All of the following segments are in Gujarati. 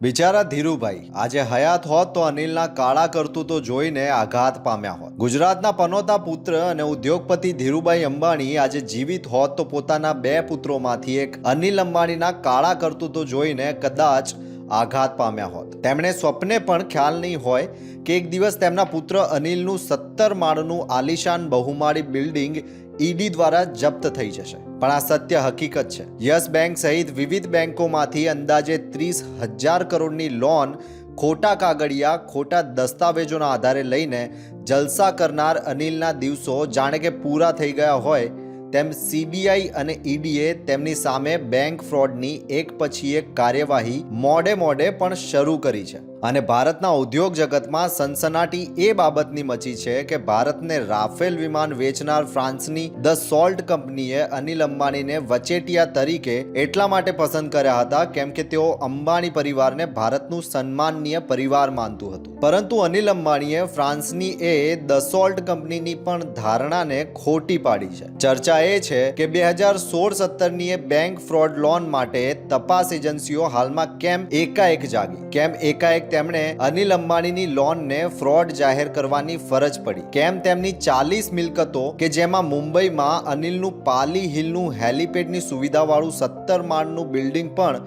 બિચારા ધીરુભાઈ, આજે હયાત હોત તો અનિલના કાળા કરતૂતો જોઈને આઘાત પામ્યા હોત. ગુજરાતના પનોતા પુત્ર અને ઉદ્યોગપતિ ધીરુભાઈ અંબાણી આજે જીવિત હોત તો પોતાના બે પુત્રોમાંથી એક અનિલ અંબાણીના કાળા કરતૂતો જોઈને કદાચ આઘાત પામ્યા હોત. તેમણે સ્વપ્ને પણ ખ્યાલ નહીં હોય કે એક દિવસ તેમના પુત્ર અનિલનું સત્તર માળનું આલિશાન બહુમાળી બિલ્ડિંગ ઈડી દ્વારા જપ્ત થઈ જશે. પણ આ સત્ય હકીકત છે. યસ બેંક સહિત વિવિધ બેંકોમાંથી અંદાજે ત્રીસ હજાર કરોડની લોન ખોટા કાગળિયા, ખોટા દસ્તાવેજોના આધારે લઈને જલસા કરનાર અનિલના દિવસો જાણે કે પૂરા થઈ ગયા હોય તેમ સીબીઆઈ અને ઈડીએ તેમની સામે બેંક ફ્રોડની એક પછી એક કાર્યવાહી મોડે મોડે પણ શરૂ કરી છે. અને ભારતના ઉદ્યોગ જગતમાં સનસનાટી એ બાબતની મચી છે કે ભારતને રાફેલ વિમાન વેચનાર ફ્રાન્સની ધ સોલ્ટ કંપનીએ અનિલ અંબાણીને વચેટિયા તરીકે એટલા માટે પસંદ કર્યા હતા કેમ કે તેઓ અંબાણી પરિવારને ભારતનું સન્માનનીય પરિવાર માનતું હતું. પરંતુ અનિલ અંબાણીએ ફ્રાન્સની એ ધ સોલ્ટ કંપનીની પણ ધારણાને ખોટી પાડી છે. ચર્ચા એ છે કે બે હજાર સોળ સત્તરની બેંક ફ્રોડ લોન માટે તપાસ એજન્સીઓ હાલમાં કેમ એકાએક જાગી, કેમ એકાએક તેમણે અનિલ અંબાણીની લોનને ફ્રોડ જાહેર કરવાની ફરજ પડી. કેમ તેમની ચાલીસ મિલકતો કે જેમાં મુંબઈમાં અનિલનું પાલી હિલનું હેલીપેડની સુવિધાવાળું સત્તર માળનું બિલ્ડિંગ પણ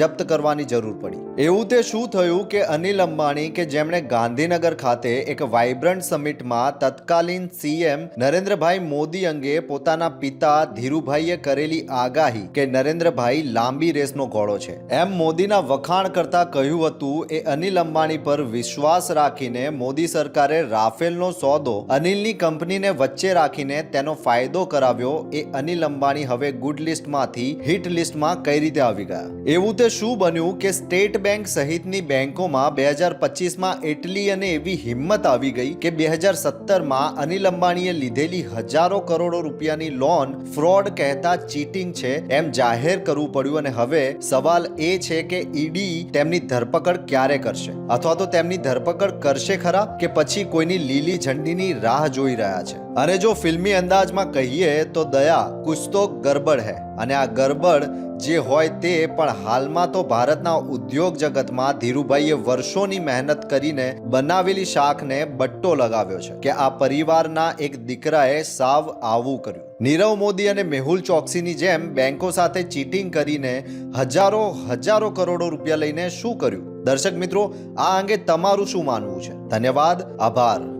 જપ્ત કરવાની જરૂર પડી. એવું તે શું થયું કે અનિલ અંબાણી કે જેમણે ગાંધીનગર ખાતે એક વાઇબ્રન્ટ સમિટમાં તત્કાલીન સીએમ નરેન્દ્રભાઈ મોદી અંગે પોતાના પિતા ધીરુભાઈએ કરેલી આગાહી કે નરેન્દ્રભાઈ લાંબી રેસનો ઘોડો છે. એમ મોદીના વખાણ કરતા કહ્યું હતું, એ અનિલ અંબાણી પર વિશ્વાસ રાખીને મોદી સરકારે રાફેલનો સોદો અનિલની કંપનીને વચ્ચે રાખીને તેનો ફાયદો કરાવ્યો, એ અનિલ અંબાણી હવે ગુડ લિસ્ટમાંથી હિટ લિસ્ટમાં કઈ રીતે આવી ગયા? એવું તે શું બન્યું કે સ્ટેટ બેંક સહિતની બેંકોમાં બે હજાર પચીસમાં એટલી અને એવી હિંમત આવી ગઈ કે બે હજાર સત્તરમાં અનિલ અંબાણીએ લીધેલી હજારો કરોડો રૂપિયાની લોન ફ્રોડ કહેતા ચીટિંગ છે એમ જાહેર કરવું પડ્યું અને હવે સવાલ એ છે કે ઈડી તેમની ધરપકડ ક્યારે કરશે? અથવા તો તેમની ધરપકડ કરશે ખરા કે પછી કોઈની લીલી ઝંડીની રાહ જોઈ રહ્યા છે? અને જો ફિલ્મી અંદાજમાં કહીએ તો દયા કુછ તો ગરબડ હૈ. અને આ ગરબડ જે હોય તે, પણ હાલમાં તો ભારતના ઉદ્યોગ જગતમાં ધીરુભાઈએ વર્ષોની મહેનત કરીને બનાવેલી શાખને બટ્ટો લગાવ્યો છે કે આ પરિવારના એક દીકરાએ સાવ આવું કર્યું. નીરવ મોદી અને મેહુલ ચોકસીની જેમ બેંકો સાથે ચીટિંગ કરીને હજારો હજારો કરોડો રૂપિયા લઈને શું કર્યું? દર્શક મિત્રો, આ અંગે તમારું શું માનવું છે? ધન્યવાદ, આભાર.